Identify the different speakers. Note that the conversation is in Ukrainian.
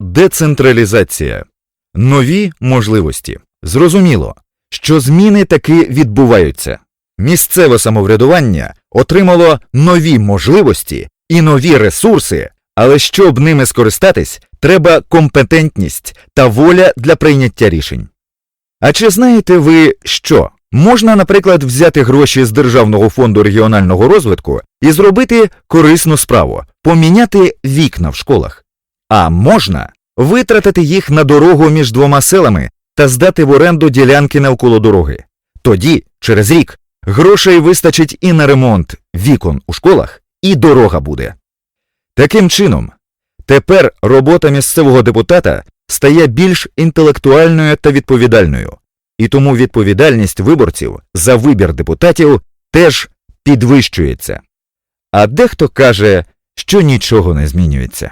Speaker 1: децентралізація, нові можливості. Зрозуміло, що зміни таки відбуваються. Місцеве самоврядування отримало нові можливості і нові ресурси, але щоб ними скористатись, треба компетентність та воля для прийняття рішень. А чи знаєте ви що? Можна, наприклад, взяти гроші з Державного фонду регіонального розвитку і зробити корисну справу поміняти вікна в школах. А можна витратити їх на дорогу між двома селами та здати в оренду ділянки навколо дороги. Тоді, через рік, грошей вистачить і на ремонт вікон у школах, і дорога буде. Таким чином, тепер робота місцевого депутата стає більш інтелектуальною та відповідальною, і тому відповідальність виборців за вибір депутатів теж підвищується. А дехто каже, що нічого не змінюється.